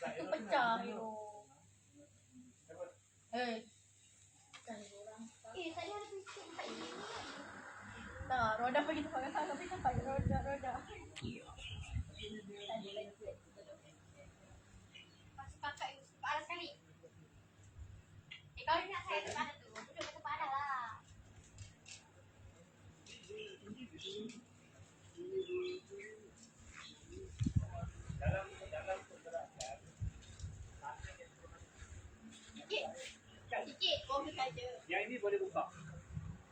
Itu pecah yo. Eh. Eh, tadi ada bisik kat ini. Nah, roda pergi tempat salah tapi sampai roda roda. Pas kakak itu panas sekali. Eh, kau ingat saya tempat ada tu. Duduk kat tempat ada lah. Sikit. Sikit. Bawah saja. Yang ini boleh buka.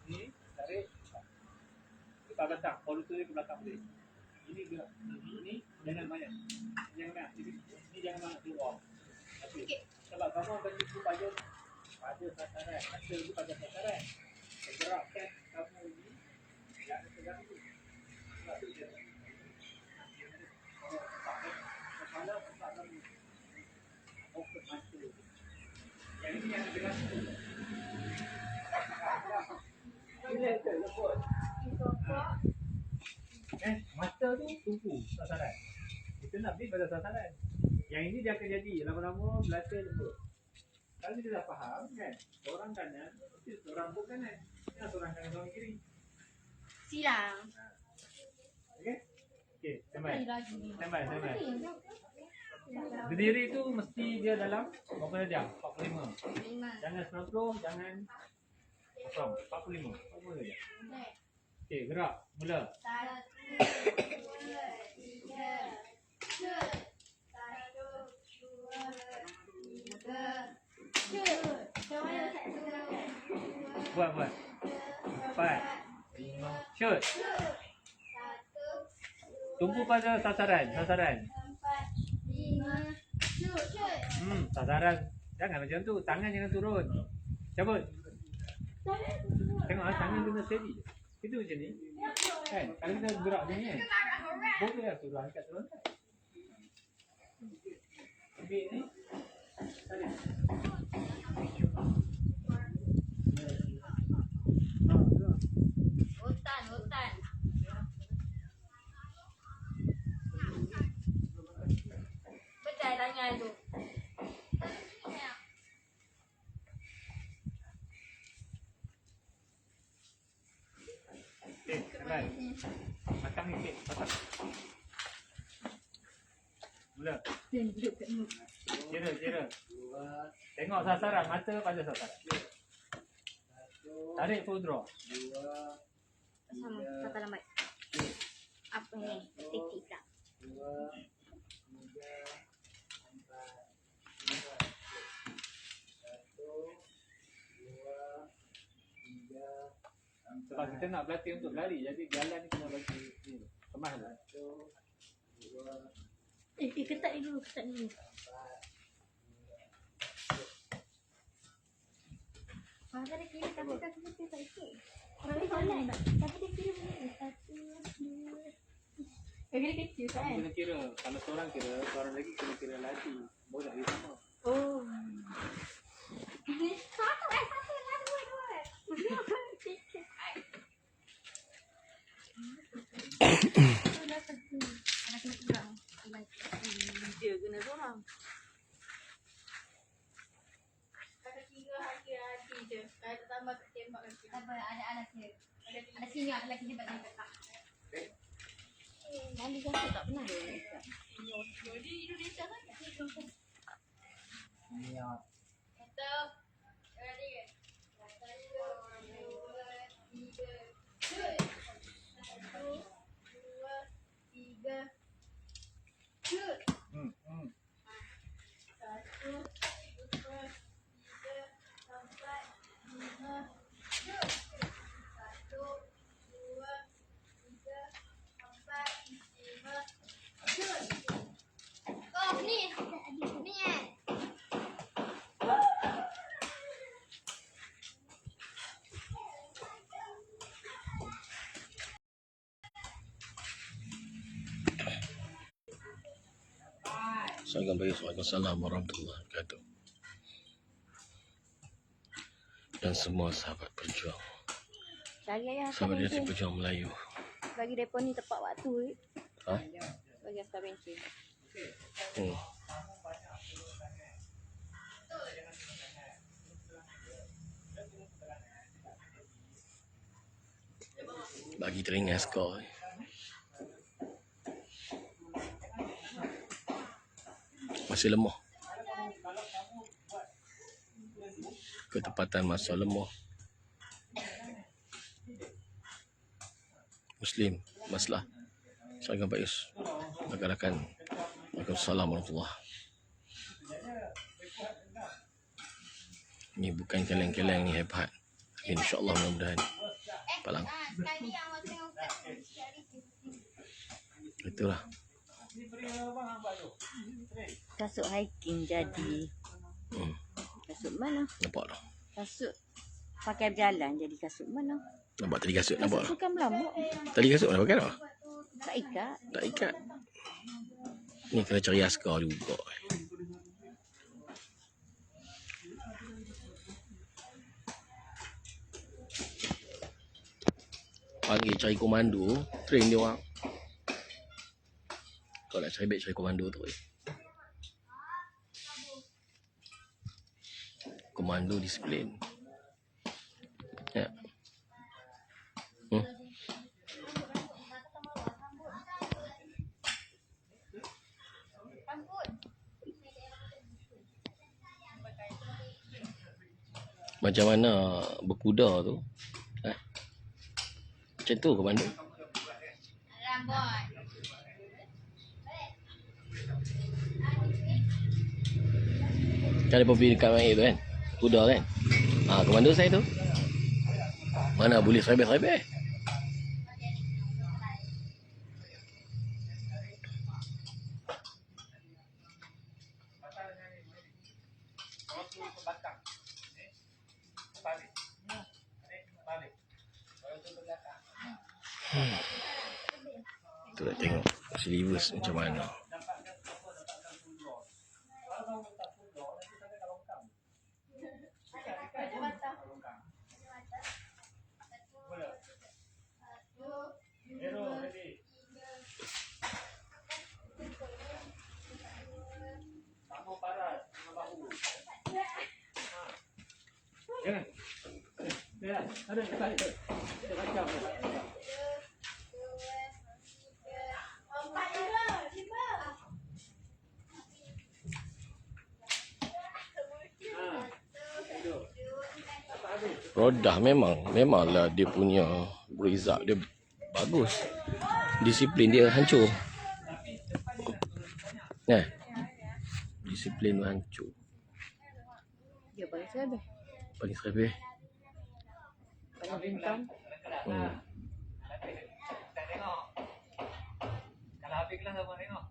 Ni tarik. buka. Buka belakang. Kalau tu ke belakang boleh. Ini gerak. Ini jangan banyak. Jangan banyak. Ini, ini jangan banyak keluar. Okey. Sikit. Sebab kamu akan cukup pada pada sasaran. Masa itu pada sasaran. Gerakkan kamu ini. Jangan terganggu. Sebab tu dia. Kalau letak kepala, letak kamu. Fokus mata. Yang ini yang terganggu. Bila tu lembut. Eh, mata tu tumpu sasaran. Kita nak beri pada sasaran. Yang ini dia akan jadi lama-lama belaka lembut. Kalau kita dah faham kan, seorang kanan, seorang pun kanan. Jangan seorang kanan, seorang kiri. Silang. Okey? Okey, standby. lagi ni. Berdiri tu mesti dia dalam berapa darjah? 45. Lima. Jangan 90, jangan kosong. 45. 45 darjah. Okey, gerak. Mula. Satu, dua, tiga, cut. Satu, dua, tiga, cut. Macam mana satu, dua, Buat, buat. Empat. Lima. Shoot. Tumpu pada sasaran, sasaran. Hmm, sasaran. Jangan macam tu. Tangan jangan turun. Cabut. Tengok tangan kena steady. Itu macam ni. Kan? Kalau kita gerak macam ni kan. Boleh lah turun angkat turun kan. Ambil ni. Tarik. Ah, gerak. Hutan, hutan. Betul tangan tu. Standby. Pasang ni. Pasang. Mula. Kira, kira. Tengok sasaran. Mata pada sasaran. Tarik full draw. Sama, kata lambat. Apa ni? Titik pula. Sebab kita nak berlatih untuk berlari. Jadi jalan ni kena bagi ni. Kemas lah. Eh, eh ketat ni dulu, ketat ni dulu. Masa dia kira tapi tak seperti tak ikut. Orang ni Solat. solat. Tapi dia kira begini. Satu, dua. Eh, dia kecil Kamu kan? kena kira. Kalau seorang kira, seorang lagi kena kira lagi. Boleh lagi sama. Oh. Satu eh satu lah dua dua. Itu dah satu. Ada kena kurang. Dia ada ada kira. Ada sini ada lagi hebat ni kakak. Nanti saya tak pernah dia. Jadi Indonesia kan? Assalamualaikum warahmatullahi wabarakatuh Dan semua sahabat perjuang Sahabat dia si perjuang Melayu Bagi mereka ni tepat waktu eh. Ha? Bagi asal bencin hmm. Bagi teringat skor. eh. Masih lemah. Ketepatan masa lemah. Muslim, maslah. Saya Pak Yus. Rakan-rakan. Waalaikumsalam warahmatullahi Ni bukan keleng-keleng ni hebat. InsyaAllah mudah-mudahan. Palang. Ah. Itulah. Kasut hiking jadi. Hmm. Kasut mana? Nampak tak? Kasut pakai berjalan jadi kasut mana? Nampak tadi kasut nampak Kasut tak? tu kan melambuk. Tadi kasut nak pakai tak? Tak ikat. Tak ikat. Ni kena cari askar juga. Panggil cari komando, train dia orang. Kau nak cari baik cari komando tu. Eh. Komando disiplin. Ya. Hmm. Macam mana berkuda tu? Ha? Macam tu komando. Ada pergi dekat main tu kan? Kuda kan? Ha, komando saya tu. Mana boleh serabeh-serabeh? Tu nak tengok Silivers macam mana. Ada dekat. Dia kacau. Rodah memang memanglah dia punya result dia bagus. Disiplin dia hancur. Nah. Disiplin tu hancur. Dia paling serabih. Paling serabih. Paling bintang. Hmm. Tak tengok. Kalau habis kelas abang tengok.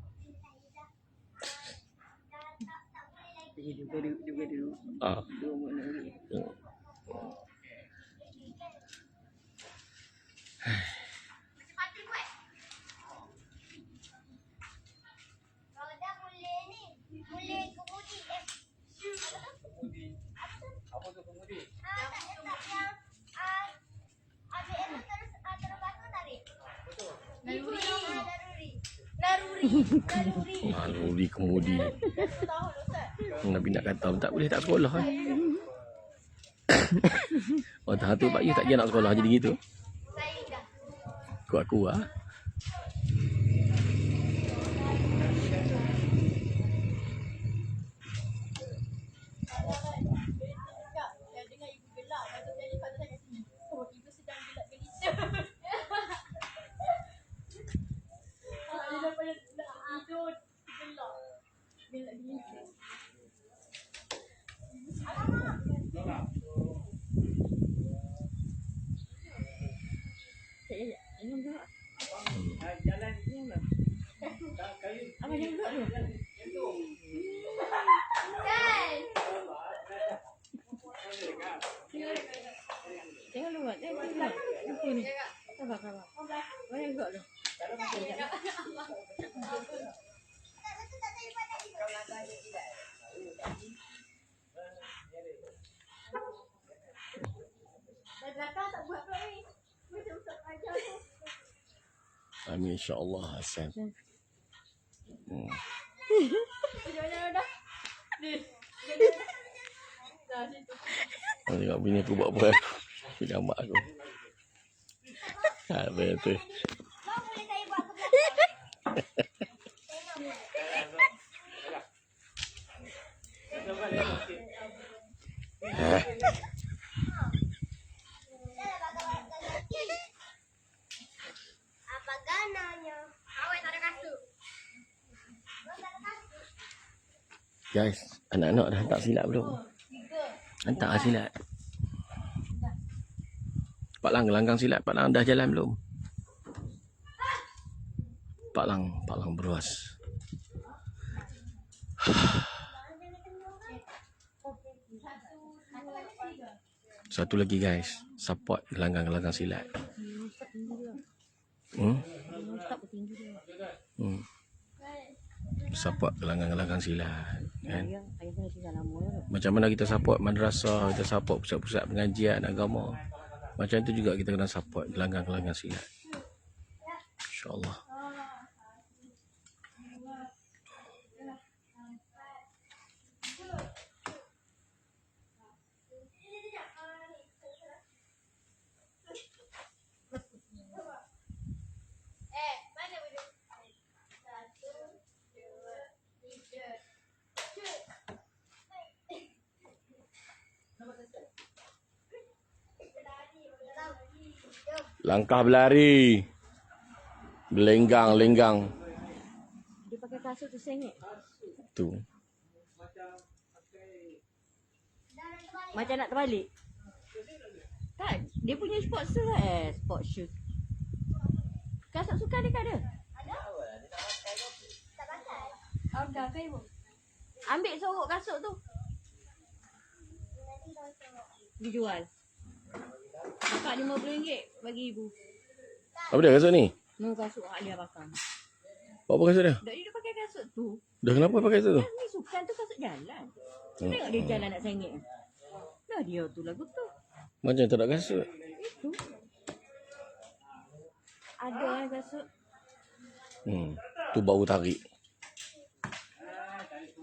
Jadi juga dulu. Juga dulu. Ah. Dua umur nak beli. Hmm. Mati buat. Kalau dah boleh ni. Boleh kemudi. Eh. Kemudi. Apa tu kemudi? Ah, tak letak yang ah, ambil air terus ah, terus basuh tarik. Naluri. Ah. Naruri. Naluri kemudi. Nabi nak kata tak boleh tak sekolah kan. oh tahap tu Pak Yu tak kira nak sekolah jadi gitu. Saya jalan ni lah. Tak kayu. Abang jangan gerak dulu. Kan? Jangan lupa. Jangan gerak. Lupa ni. Sabar, sabar. Abang jangan gerak dulu. Tak betul tak saya pandai. Dan belakang tak buat pula ni. Macam Ustaz ajar tu. Amin insya-Allah Hasan. Hmm. Jangan jangan dah. Ni. Dah situ. Tengok bini aku buat apa aku. Bini mak aku. Apa tu? Mau boleh saya buat ke belakang? Guys, anak-anak dah hantar silat belum? Hantar lah silat. Pak Lang langgang silat. Pak Lang dah jalan belum? Pak Lang, Pak Lang beruas. Satu lagi guys, support gelanggang-gelanggang silat. Hmm? Hmm. Support gelanggang-gelanggang silat. Kan? Macam mana kita support madrasah, kita support pusat-pusat pengajian agama. Macam tu juga kita kena support gelanggang-gelanggang silat. InsyaAllah. Langkah berlari. Berlenggang-lenggang. Dia pakai kasut tu sengit. Tu. Macam nak terbalik. Tak, dia punya sport shoe lah eh. Sport shoe. Kasut suka dia kat dia. Harga ke ibu? Ambil sorok kasut tu. Dijual. Dapat RM50 bagi ibu. Apa dia kasut ni? No kasut hak dia pakai. Buat apa kasut dia? Dak dia pakai kasut tu. Dah kenapa pakai kasut tu? Yang ni sukan tu kasut jalan. Hmm. Tengok dia jalan nak sengit. Dah dia tu lagu tu. Macam tak ada kasut. Itu. Ada yang kasut. Hmm. Tu bau tarik. Ah, tarik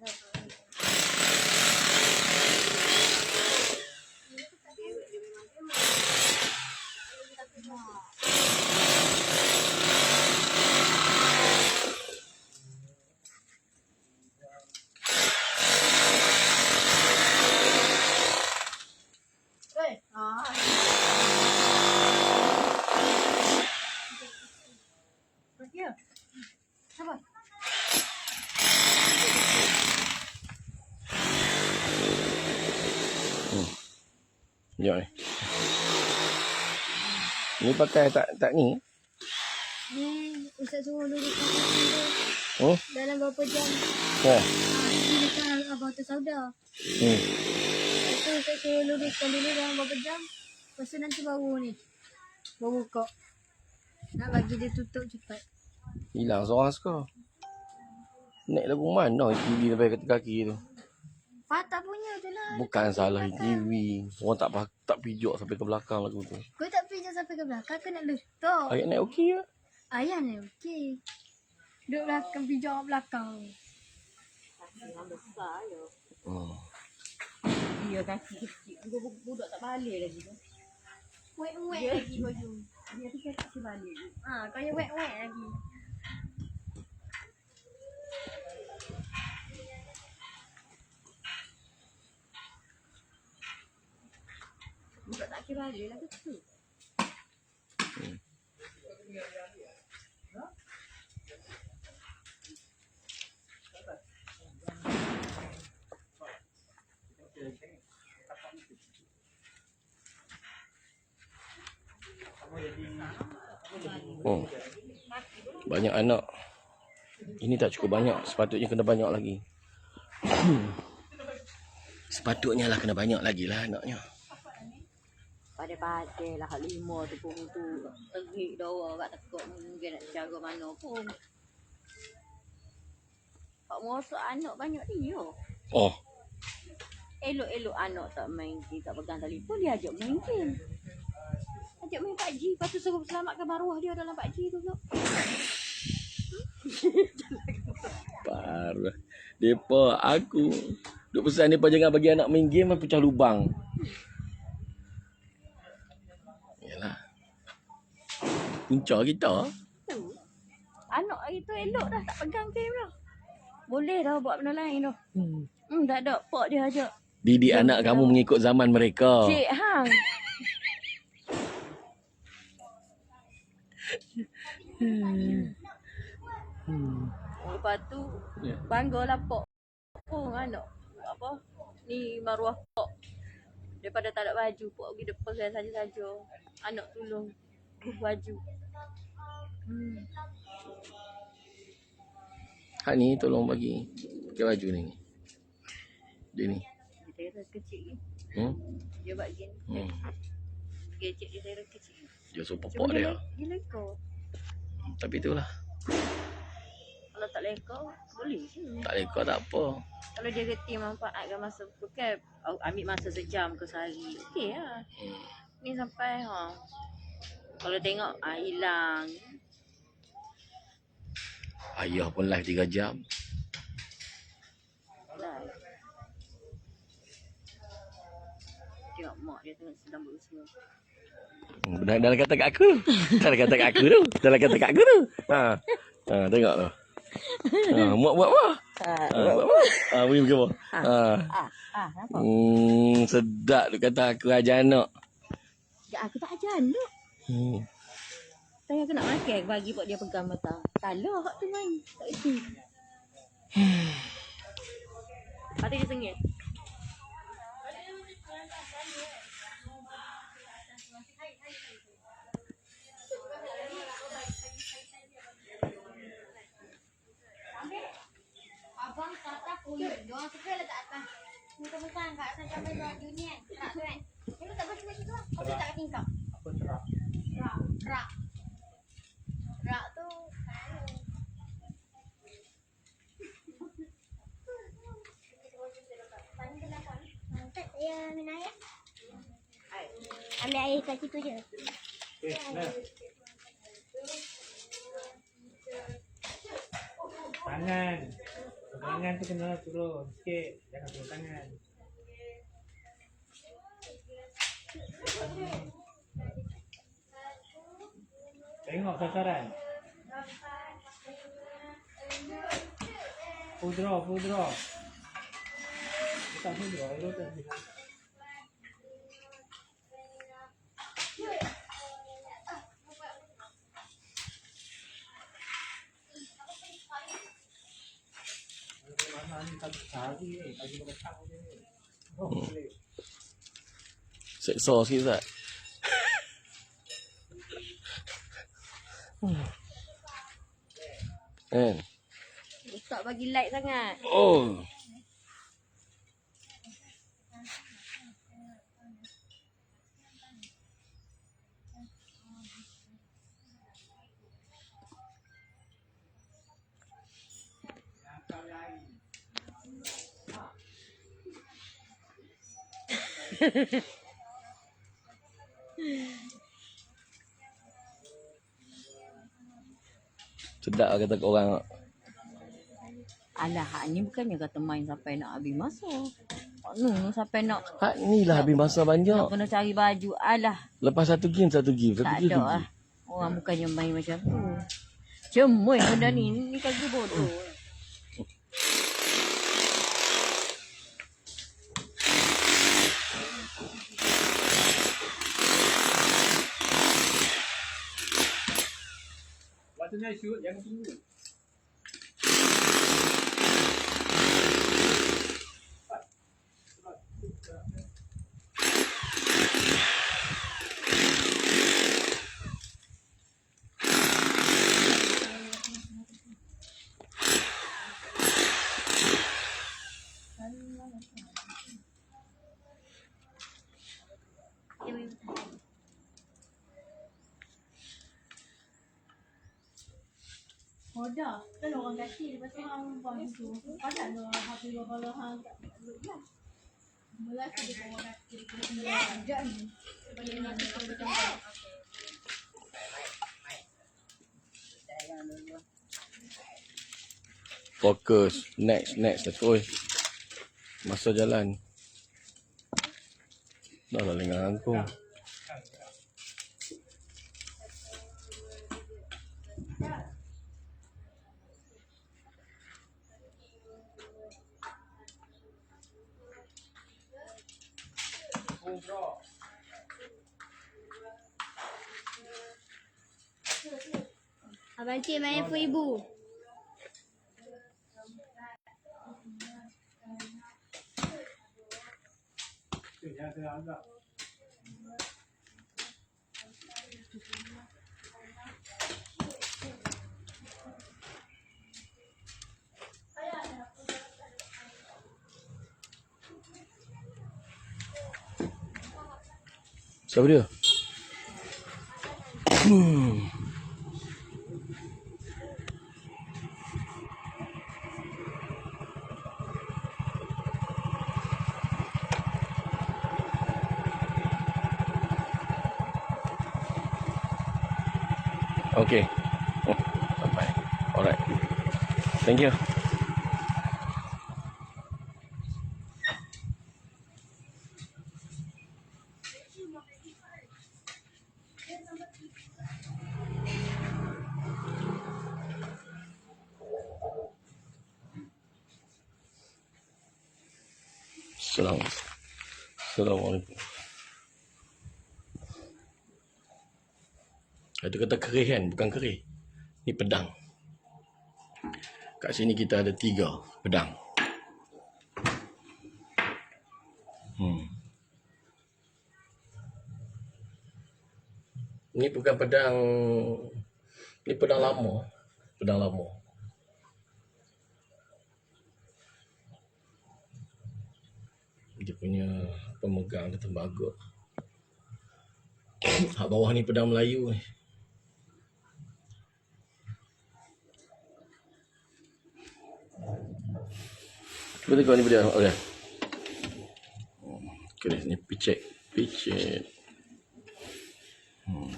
Wow. Ni pakai tak tak ni? Ni, Ustaz suruh sini tu. Oh, Dalam berapa jam? oh. Ini dekat Abang Tu Sauda. Hmm. Lepas tu Ustaz suruh luruskan dulu dalam berapa jam. Lepas tu nanti baru ni. Baru buka. Nak bagi dia tutup cepat. Hilang seorang suka. Naik lagu mana TV sampai kaki tu? Patah punya tu lah. Bukan salah TV. Orang tak tak pijak sampai ke belakang lagu tu. Kau tak pijak sampai ke belakang. Kau nak letak. Ayat naik okey ke? Ayah ni okey. Duduk belakang, pijak belakang. Besar je. Hmm. Dia kaki kecil. Budak, budak tak balik lagi tu. Wet-wet Ya. lagi baju. Dia tu kaki balik. Ha, kau yang wet-wet lagi. Budak tak kira balik lah tu. Oh. Banyak anak. Ini tak cukup banyak. Sepatutnya kena banyak lagi. Sepatutnya lah kena banyak lagi lah anaknya. Pada-pada lah hak lima tu pun tu terik dah orang kat tekuk mungkin nak cara mana pun. Pak masuk anak banyak dia. Oh. Elok-elok anak tak main game, tak pegang telefon, dia ajak main game. Ajak main PUBG, lepas tu suruh selamatkan maruah dia dalam PUBG tu pula. Parah. Depa aku Duk pesan ni pun jangan bagi anak main game pecah lubang. Punca kita. Tu. Anak itu elok dah tak pegang game dah. Boleh dah buat benda lain dah. Hmm. Hmm, tak ada. Pak dia ajak. Didik anak kamu mengikut zaman mereka. Cik Hang. Hmm. Lepas tu, Ya. banggalah Pak. Oh, anak. Apa? Ni maruah Pak. Daripada tak ada baju, Pak pergi depan saya saja-saja. Anak tolong. Baju. Hmm. Hak ni tolong bagi pakai baju ni. Dia ni. Dia kecil ni. Hmm. Dia buat gini. Hmm. Kecil dia saya kecil. Dia Cuma popok dia, dia. le- dia lekor. Tapi itulah. Kalau tak lekor, boleh je. Tak leka tak apa. Kalau dia reti manfaatkan masa bukan oh, ambil masa sejam ke sehari. Okey lah. Hmm. Ni sampai ha. Kalau tengok ah hilang. Ayah pun live 3 jam. Dah. Tengok mak dia tengah sedang berusaha. Dah, dah kata kat aku tu. Dah kata kat aku tu. Dah kata kat aku tu. Ha. Ha, tengok tu. Ha, muak buat apa? Ah, Ha, buat apa? Ha, bunyi begini apa? Ha. ah, ah, nampak? Hmm, sedap tu kata aku ajar anak. Ya, aku tak ajar anak. Hmm. Tanya aku nak makan, bagi buat dia pegang mata. Tak lah, hak tu main. Tak. Lepas tu dia sengit. Abang kata kuyuk. Diorang suka letak atas. Muka-muka kat atas sampai ni kan. Kerak tu kan. Dia letak baju baju tu lah. Kau letak kat tingkap. Kerak. Kerak tu. Ya, minum air. Ambil air kat situ je. Eh. Tangan. Tangan tu kena turun sikit. Jangan turun tangan. Tengok sasaran. Full draw, full draw. Letak full draw, elok tak sini. Mana ni tak cari ni, bagi kau petang ni. Oh, boleh. Seksa sikit tak? Hmm. Kan? Tak bagi like sangat. Oh. Sedap lah kata kat orang. Alah, hak ni bukannya kata main sampai nak habis masa. Tak no, sampai nak Hak ni lah habis masa banyak. nak kena cari baju. Alah, Lepas satu game, satu game. Satu tak game, ada lah. Orang bukannya main macam tu. Cemoy benda ni. Ni kaki bodoh. Waktu nak shoot, jangan tunggu. Bodoh. Kan orang kaki lepas tu hang buang situ. Padan tu hati dua kalau hang tak duduk lah. Mula tu dia orang kaki dia kena tinggal sekejap ni. Boleh nak tukar macam tu. Fokus. Next, next. Let's go. Masa jalan. Dah lah lengah kangkung. Agak. Siapa dia? Hmm. Okay. Oh, sampai. Alright. Thank you. Assalamualaikum. Assalamualaikum. Itu kata kerih kan, bukan kerih. Ni pedang. Kat sini kita ada tiga pedang. Hmm. Ni bukan pedang ni pedang lama. Pedang lama. Dia punya pemegang dia tembaga. Hak bawah ni pedang Melayu ni. Cuba tengok ni pedang. Okey. Okey, ni picit. Picit. Hmm.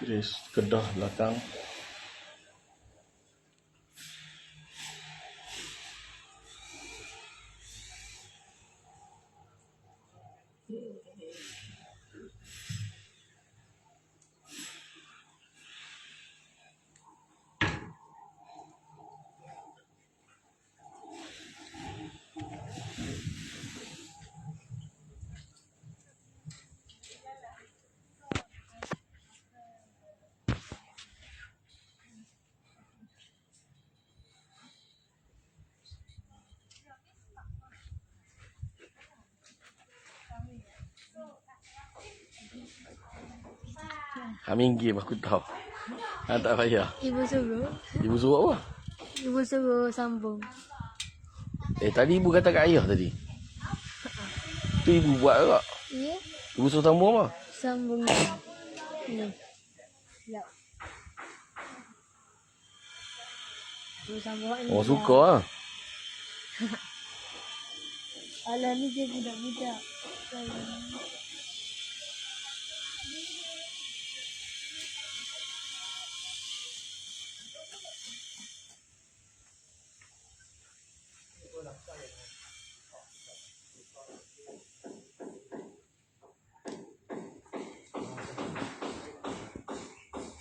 Keris kedah belakang. Haminggi aku tahu. Ha, tak payah. Ibu suruh. Ibu suruh apa? Ibu suruh sambung. Eh tadi ibu kata kat ayah tadi. Tu ibu buat tak? Ya. Ibu suruh sambung apa? Sambung ni. Ni. Ya. Ibu sambung ni. Oh suka ah. Alah ni dia budak-budak.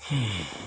Jangan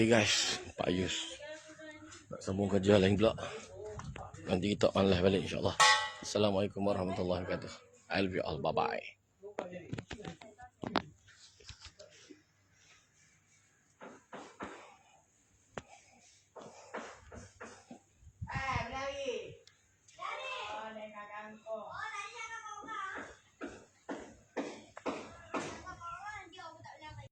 Okay guys, Pak Ayus. Nak sambung kerja lain pula. Nanti kita online balik insyaAllah. Assalamualaikum warahmatullahi wabarakatuh. I love you all. Bye-bye.